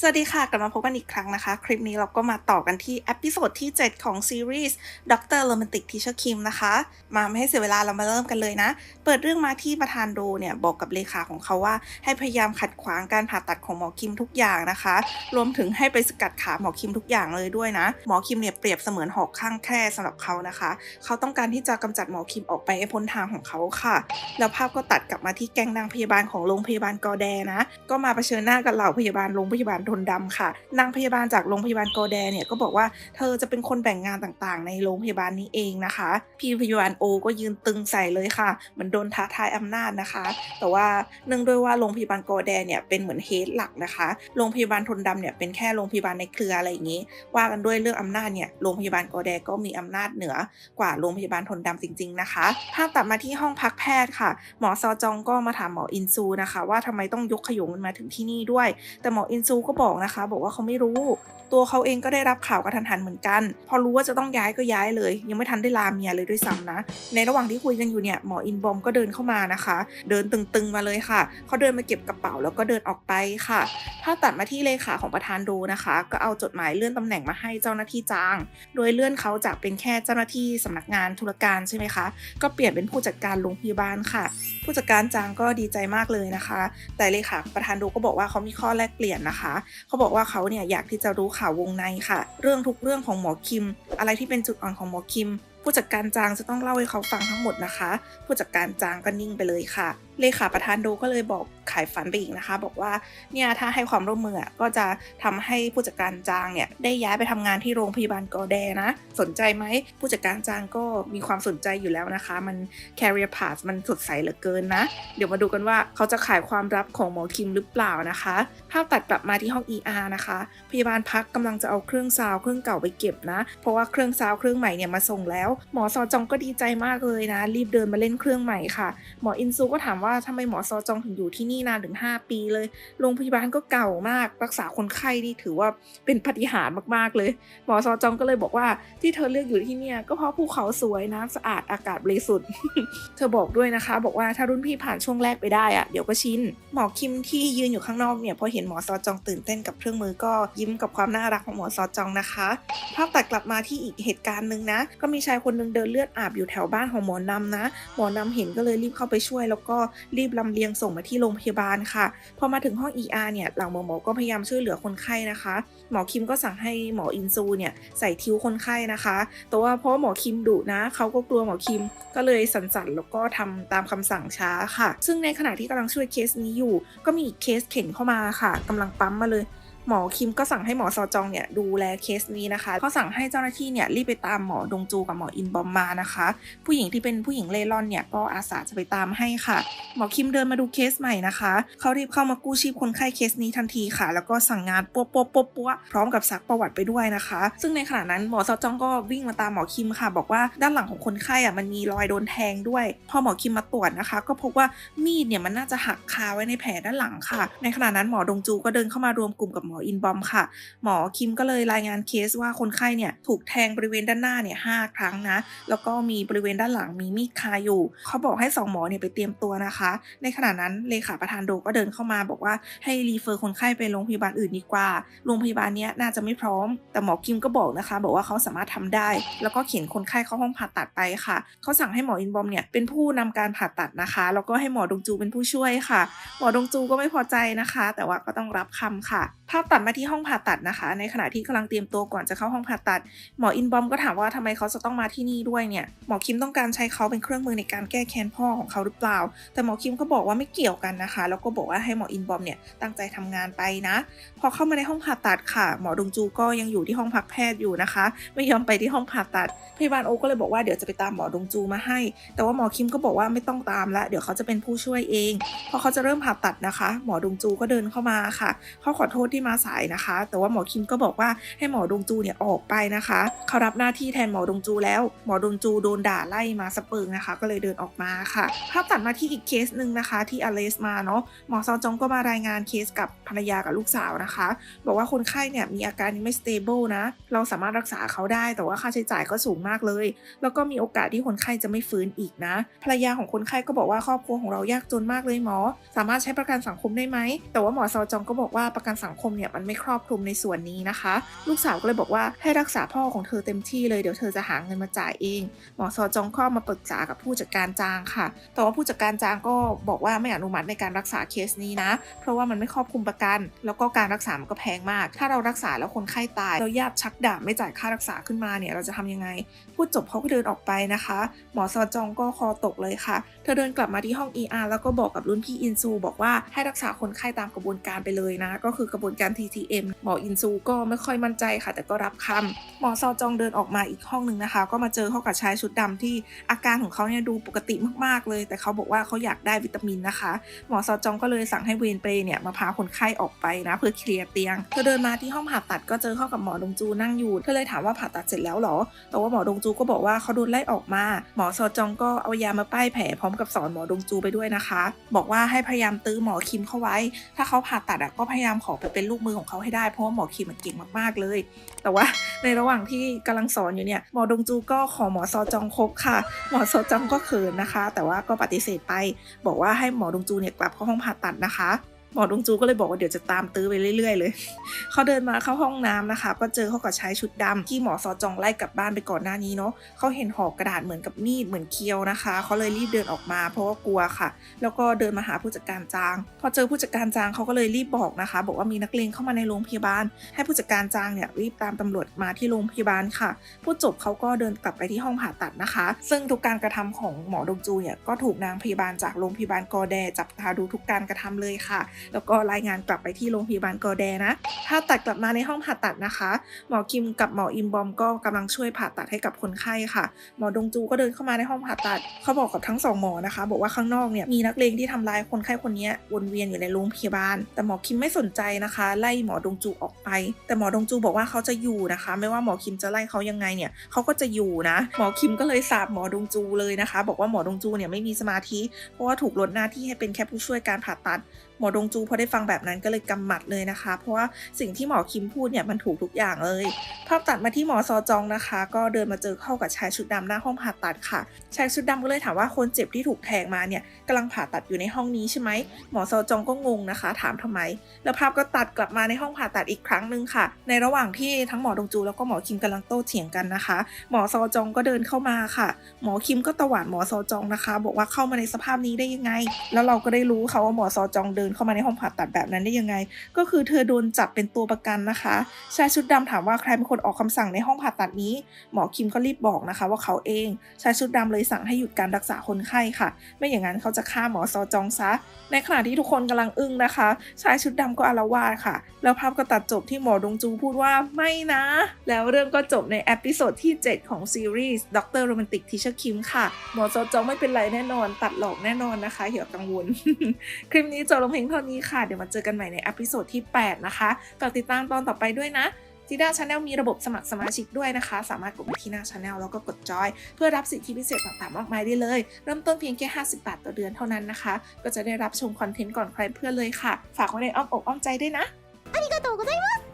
สวัสดีค่ะ กลับมาพบกันอีกครั้งนะคะ คลิปนี้เราก็มาต่อกันที่อพิโซดที่ 7 ของซีรีส์ด็อกเตอร์โรแมนติกทิชคิมนะคะ มาไม่ให้เสียเวลาเรามาเริ่มกันเลยนะ เปิดเรื่องมาที่ประธานโดเนี่ยบอกกับเลขาของเขาว่า ให้พยายามขัดขวางการผ่าตัดของหมอคิมทุกอย่างนะคะ รวมถึงให้ไปสกัดขาหมอคิมทุกอย่างเลยด้วยนะ หมอคิมเนี่ยเปรียบเสมือนหอกข้างแคร่สำหรับเขานะคะ เขาต้องการที่จะกำจัดหมอคิมออกไปให้พ้นทางของเขาค่ะ แล้วภาพก็ตัดกลับมาที่แก๊งนางพยาบาลของโรงพยาบาลกอแดนะ ก็มาเผชิญหน้ากับเหล่าพยาบาลโรงพยาบาลทนดำค่ะ นางพยาบาลจากโรงพยาบาลโกแดเนี่ยก็บอกว่าเธอจะเป็นคนแบ่งงานต่างๆ ในโรงพยาบาลนี้เองนะคะ พี่พยาบาลโอก็ยืนตึงใส่เลยค่ะ เหมือนโดนท้าทายอำนาจนะคะ แต่ว่าเนื่องด้วยว่าโรงพยาบาลโกแดเนี่ยเป็นเหมือนเฮดหลักนะคะ โรงพยาบาลทนดำเนี่ยเป็นแค่โรงพยาบาลในเครืออะไรอย่างนี้ ว่ากันด้วยเรื่องอำนาจเนี่ยโรงพยาบาลโกแดก็มีอำนาจเหนือกว่าโรงพยาบาลทนดำจริง ๆนะคะ ภาพตัดมาที่ห้องพักแพทย์ค่ะ หมอซอจองก็มาถามหมออินซูนะคะ ว่าทำไมต้องยกขยงมันมาถึงที่นี่ด้วย แต่หมออินซูก็บอกนะคะ บอกว่าเขาไม่รู้ ตัวเขาเองก็ได้รับข่าวกระทันหันเหมือนกัน พอรู้ว่าจะต้องย้ายก็ย้ายเลย ยังไม่ทันได้ลาเมียเลยด้วยซ้ำนะ ในระหว่างที่คุยกันอยู่เนี่ยหมออินบอมก็เดินเข้ามานะคะ เดินตึงๆมาเลยค่ะเขาเดินมาเก็บกระเป๋าแล้วก็เดินออกไปค่ะ ถ้าตัดมาที่เลขาของประธานดูนะคะ ก็เอาจดหมายเลื่อนตำแหน่งมาให้เจ้าหน้าที่จาง โดยเลื่อนเขาจากเป็นแค่เจ้าหน้าที่สำนักงานธุรการใช่ไหมคะ ก็เปลี่ยนเป็นผู้จัดการโรงพยาบาลค่ะ ผู้จัดการจางก็ดีใจมากเลยนะคะ แต่เลขาประธานดูก็บอกว่าเขามีข้อแลกเปลี่ยนนะคะเขาบอกว่าเขาเนี่ยอยากที่จะรู้ข่าววงในค่ะ เรื่องทุกเรื่องของหมอคิม อะไรที่เป็นจุดอ่อนของหมอคิม ผู้จัดการจางจะต้องเล่าให้เขาฟังทั้งหมดนะคะ ผู้จัดการจางก็นิ่งไปเลยค่ะ เลขาประธานโดก็เลยบอกขายฝันไปอีกนะคะ บอกว่าเนี่ยถ้าให้ความร่วมมือก็จะทำให้ผู้จัดการจางเนี่ยได้ย้ายไปทำงานที่โรงพยาบาลกอแดนะ สนใจไหมผู้จัดการจางก็มีความสนใจอยู่แล้วนะคะ มัน career path มันสดใสเหลือเกินนะ เดี๋ยวมาดูกันว่าเขาจะขายความลับของหมอคิมหรือเปล่านะคะ ภาพตัดกลับมาที่ห้อง ER นะคะ พยาบาลพักกำลังจะเอาเครื่องซาวเครื่องเก่าไปเก็บนะ เพราะว่าเครื่องซาวเครื่องใหม่เนี่ยมาส่งแล้ว หมอซอจองก็ดีใจมากเลยนะ รีบเดินมาเล่นเครื่องใหม่ค่ะ หมออินซูก็ถามว่าทำไมหมอซอจองถึงอยู่ที่นี่นานถึง 5 ปีเลย โรงพยาบาลก็เก่ามาก รักษาคนไข้นี่ถือว่าเป็นปาฏิหาริ์มากๆเลย หมอซอจองก็เลยบอกว่าที่เธอเลือกอยู่ที่เนี่ยก็เพราะภูเขาสวยน้ำสะอาดอากาศบริสุทธิ์ เธอบอกด้วยนะคะ บอกว่าถ้ารุ่นพี่ผ่านช่วงแรกไปได้อะเดี๋ยวก็ชิน หมอคิมที่ยืนอยู่ข้างนอกเนี่ยพอเห็นหมอซอจองตื่นเต้นกับเครื่องมือก็ยิ้มกับความน่ารักของหมอซอจองนะคะ ภาพตัดกลับมาที่อีกเหตุการณ์หนึ่งนะ ก็มีชายคนหนึงเดินเลือดอาบอยู่แถวบ้านของหมอนำนะ หมอนำเห็นก็เลยรีบเข้าไปช่วย แล้วก็รีบลำเลียงส่งมาที่โรงพยาบาลค่ะ พอมาถึงห้อง ER เนี่ยเหล่าหมอหมอก็พยายามช่วยเหลือคนไข้นะคะ หมอคิมก็สั่งให้หมออินซูเนี่ยใส่ทิวคนไข้นะคะ แต่ว่าเพราะหมอคิมดุนะเขาก็กลัวหมอคิมก็เลยสั่นๆแล้วก็ทำตามคำสั่งช้าค่ะ ซึ่งในขณะที่กำลังช่วยเคสนี้อยู่ ก็มีอีกเคสเข็นเข้ามาค่ะกำลังปั๊มมาเลย หมอคิมก็สั่งให้หมอซอจองเนี่ยดูแลเคสนี้นะคะเขาสั่งให้เจ้าหน้าที่เนี่ยรีบไปตามหมอดงจูกับหมออินบอมมานะคะ ผู้หญิงที่เป็นผู้หญิงเล่ร่อนเนี่ยก็อาสาจะไปตามให้ค่ะ หมอคิมเดินมาดูเคสใหม่นะคะเขารีบเข้ามากู้ชีพคนไข้เคสนี้ทันทีค่ะ แล้วก็สั่งงานปั๊วปั๊วปั๊วปั๊วพร้อมกับซักประวัติไปด้วยนะคะ ซึ่งในขณะนั้นหมอซอจองก็วิ่งมาตามหมอคิมค่ะ บอกว่าด้านหลังของคนไข้อะมันมีรอยโดนแทงด้วย พอหมอคิมมาตรวจนะคะ ก็พบว่ามีดเนี่ยมันน่าจะหักคาไว้ในแผลด้านหลังค่ะ ในขณะนั้นหมอดงจูก็เดินเข้ามารวมกลุ่มกับหมมออินบอมค่ะ หมอคิมก็เลยรายงานเคสว่าคนไข้เนี่ยถูกแทงบริเวณด้านหน้าเนี่ยหครั้งนะ แล้วก็มีบริเวณด้านหลังมีมีดคาอยู่ เขาบอกให้สองหมอเนี่ยไปเตรียมตัวนะคะ ในขณะนั้นเลขาประธานโดก็เดินเข้ามาบอกว่าให้รีเฟอร์คนไข้ไปโรงพยาบาลอื่นดีกว่า โรงพยาบาลเนี้ยน่าจะไม่พร้อม แต่หมอคิมก็บอกนะคะ บอกว่าเขาสามารถทำได้ แล้วก็เขียนคนไข้เข้าห้องผ่าตัดไปค่ะ เขาสั่งให้หมออินบอมเนี่ยเป็นผู้นำการผ่าตัดนะคะ แล้วก็ให้หมอดงจูเป็นผู้ช่วยค่ะ หมอดงจูก็ไม่พอใจนะคะ แต่ว่าก็ต้องรับคำค่ะ ภาพตัดมาที่ห้องผ่าตัดนะคะ ในขณะที่กำลังเตรียมตัวก่อนจะเข้าห้องผ่าตัด หมออินบอมก็ถามว่าทำไมเขาจะต้องมาที่นี่ด้วยเนี่ย หมอคิมต้องการใช้เขาเป็นเครื่องมือในการแก้แค้นพ่อของเขาหรือเปล่า แต่หมอคิมก็บอกว่าไม่เกี่ยวกันนะคะ แล้วก็บอกว่าให้หมออินบอมเนี่ยตั้งใจทำงานไปนะ พอเข้ามาในห้องผ่าตัดค่ะ หมอดงจูก็ยังอยู่ที่ห้องพักแพทย์อยู่นะคะ ไม่ยอมไปที่ห้องผ่าตัด พยาบาลโอก็เลยบอกว่าเดี๋ยวจะไปตามหมอดงจูมาให้ แต่ว่าหมอคิมก็บอกว่าไม่ต้องตามละเดี๋ยวเขาจะเป็นผู้ช่วยเอง พอเขาจะเริ่มผ่าตัดนะคะ หมอดงจูก็เดินเข้ามาค่ะ เขาขอโทษที่มาสายนะคะ แต่ว่าหมอคิมก็บอกว่าให้หมอดงจูเนี่ยออกไปนะคะเขารับหน้าที่แทนหมอดงจูแล้ว หมอดงจูโดนด่าไล่มาสะเปิงนะคะ ก็เลยเดินออกมาค่ะภาพตัดมาที่อีกเคสหนึ่งนะคะ ที่อเลสมาเนาะหมอซอจงก็มารายงานเคสกับภรรยากับลูกสาวนะคะ บอกว่าคนไข้เนี่ยมีอาการยังไม่ stable นะ เราสามารถรักษาเขาได้ แต่ว่าค่าใช้จ่ายก็สูงมากเลย แล้วก็มีโอกาสที่คนไข้จะไม่ฟื้นอีกนะ ภรรยาของคนไข้ก็บอกว่าครอบครัวของเรายากจนมากเลยหมอ สามารถใช้ประกันสังคมได้ไหม แต่ว่าหมอซอจองก็บอกว่าประกันสังคมเนี่ยเนี่ยมันไม่ครอบคลุมในส่วนนี้นะคะ ลูกสาวก็เลยบอกว่าให้รักษาพ่อของเธอเต็มที่เลยเดี๋ยวเธอจะหาเงินมาจ่ายเองหมอซอจองก็มาปรึกษากับผู้จัดการจางค่ะ แต่ว่าผู้จัดการจางก็บอกว่าไม่อนุมัติในการรักษาเคสนี้นะ เพราะว่ามันไม่ครอบคลุมประกัน แล้วก็การรักษามันก็แพงมาก ถ้าเรารักษาแล้วคนไข้ตายแล้วญาติชักดาบไม่จ่ายค่ารักษาขึ้นมาเนี่ยเราจะทำยังไง พูดจบเขาก็เดินออกไปนะคะ หมอซอจองก็คอตกเลยค่ะ เธอเดินกลับมาที่ห้อง ER แล้วก็บอกกับรุ่นพี่อินซู บอกว่าให้รักษาคนไข้ตามกระบวนการไปเลยนะ ก็คือกระบวนการ TTM หมออินซูก็ไม่ค่อยมั่นใจค่ะ แต่ก็รับคำหมอซอจองเดินออกมาอีกห้องหนึ่งนะคะ ก็มาเจอเข้ากับชายชุดดำที่อาการของเขาเนี่ยดูปกติมากๆเลย แต่เขาบอกว่าเขาอยากได้วิตามินนะคะ หมอซอจองก็เลยสั่งให้เวรเปรเนี่ยมาพาคนไข้ออกไปนะเพื่อเคลียร์เตียงเธอเดินมาที่ห้องผ่าตัดก็เจอเข้ากับหมอดงจูนั่งอยู่เธอเลยถามว่าผ่าตัดเสร็จแล้วเหรอ แต่ว่าหมอดงจูก็บอกว่าเขาโดนไล่ออกมา หมอซอจองก็เอายามาป้ายแผลพร้อมกับสอนหมอดงจูไปด้วยนะคะ บอกว่าให้พยายามตื้อหมอคิมเข้าไว้ ถ้าเขาผ่าตัดอะก็พยายามขอไปเป็นลูกมือของเขาให้ได้เพราะว่าหมอคิมมันเก่งมากๆเลย แต่ว่าในระหว่างที่กำลังสอนอยู่เนี่ยหมอดงจูก็ขอหมอซอจองคบค่ะ หมอซอจองก็เขินนะคะ แต่ว่าก็ปฏิเสธไป บอกว่าให้หมอดงจูเนี่ยกลับเข้าห้องผ่าตัดนะคะ หมอดวงจูก็เลยบอกว่าเดี๋ยวจะตามตื้อไปเรื่อยๆเลย เขาเดินมาเข้าห้องน้ำนะคะ ก็เจอเขากับชายชุดดำที่หมอซอจองไล่กลับบ้านไปก่อนหน้านี้เนาะเขาเห็นห่อกระดาษเหมือนกับมีดเหมือนเคียวนะคะ เขาเลยรีบเดินออกมา เพราะว่ากลัวค่ะ แล้วก็เดินมาหาผู้จัดการจาง พอเจอผู้จัดการจางเขาก็เลยรีบบอกนะคะ บอกว่ามีนักเลงเข้ามาในโรงพยาบาล ให้ผู้จัดการจางเนี่ยรีบตามตำรวจมาที่โรงพยาบาลค่ะพูดจบเขาก็เดินกลับไปที่ห้องผ่าตัดนะคะ ซึ่งทุกการกระทำของหมอดงจูเนี่ยก็ถูกนางพยาบาลจากโรงพยาบาลกอแดจับตาดูทุกการกระทำเลยค่ะแล้วก็รายงานกลับไปที่โรงพยาบาลกอแดนะถ้าตัดกลับมาในห้องผ่าตัดนะคะ หมอคิมกับหมออิมบอมก็กำลังช่วยผ่าตัดให้กับคนไข้ค่ะ หมอดงจูก็เดินเข้ามาในห้องผ่าตัด เขาบอกกับทั้งสองหมอนะคะ บอกว่าข้างนอกเนี่ยมีนักเลงที่ทำร้ายคนไข้คนนี้วนเวียนอยู่ในโรงพยาบาล แต่หมอคิมไม่สนใจนะคะ ไล่หมอดงจูออกไป แต่หมอดงจูบอกว่าเขาจะอยู่นะคะ ไม่ว่าหมอคิมจะไล่เขายังไงเนี่ยเขาก็จะอยู่นะ หมอคิมก็เลยสาบหมอดงจูเลยนะคะ บอกว่าหมอดงจูเนี่ยไม่มีสมาธิ เพราะว่าถูกลดหน้าที่ให้เป็นแค่ผู้ช่วยการผ่าตัด มอดงจูพอได้ฟังแบบนั้นก็เลยกำหมัดเลยนะคะ เพราะว่าสิ่งที่หมอคิมพูดเนี่ยมันถูกทุกอย่างเลย ภาพตัดมาที่หมอซอจองนะคะ ก็เดินมาเจอเข้ากับชายชุดดำหน้าห้องผ่าตัดค่ะ ชายชุดดำก็เลยถามว่าคนเจ็บที่ถูกแทงมาเนี่ยกำลังผ่าตัดอยู่ในห้องนี้ใช่ไหมหมอซอจองก็งงนะคะ ถามทำไม แล้วภาพก็ตัดกลับมาในห้องผ่าตัดอีกครั้งหนึ่งค่ะ ในระหว่างที่ทั้งหมอดงจูแล้วก็หมอคิมกำลังโต้เถียงกันนะคะ หมอซอจองก็เดินเข้ามาค่ะ หมอคิมก็ตวาดหมอซอจองนะคะ บอกว่าเข้ามาในสภาพนี้ได้ยังไง แล้วเราก็ได้รู้ค่ะว่าหมอซอจองเดินเข้ามาในห้องผ่าตัดแบบนั้นได้ยังไง ก็คือเธอโดนจับเป็นตัวประกันนะคะชายชุดดำถามว่าใครเป็นคนออกคำสั่งในห้องผ่าตัดนี้ หมอคิมก็รีบบอกนะคะ ว่าเขาเองชายชุดดำเลยสั่งให้หยุดการรักษาคนไข้ค่ะ ไม่อย่างนั้นเขาจะฆ่าหมอซอจองซะ ในขณะที่ทุกคนกำลังอึ้งนะคะ ชายชุดดำก็อาละวาดค่ะ แล้วภาพก็ตัดจบที่หมอดงจูพูดว่าไม่นะ แล้วเรื่องก็จบในเอพิโซดที่ 7 ของซีรีส์ด็อกเตอร์โรแมนติกทิชเชอร์คิมค่ะ หมอซอจองไม่เป็นไรแน่นอน ตัดหลอกแน่นอนนะคะอย่ากังวล คลิปนี้จบลงเพียเท่านี้ค่ะ เดี๋ยวมาเจอกันใหม่ในเอพิโซดที่ 8 นะคะฝากติดตามตอนต่อไปด้วยนะจีด้าชาแนลมีระบบสมัครสมาชิกด้วยนะคะ สามารถกดมาที่หน้าชาแนลแล้วก็กดจอย เพื่อรับสิทธิพิเศษต่างๆมากมายได้เลย เริ่มต้นเพียงแค่ 50 บาทต่อเดือนเท่านั้นนะคะ ก็จะได้รับชมคอนเทนต์ก่อนใครเพื่อนเลยค่ะ ฝากไว้ในอ้อมอกอ้อมใจด้วยนะ ありがとうございます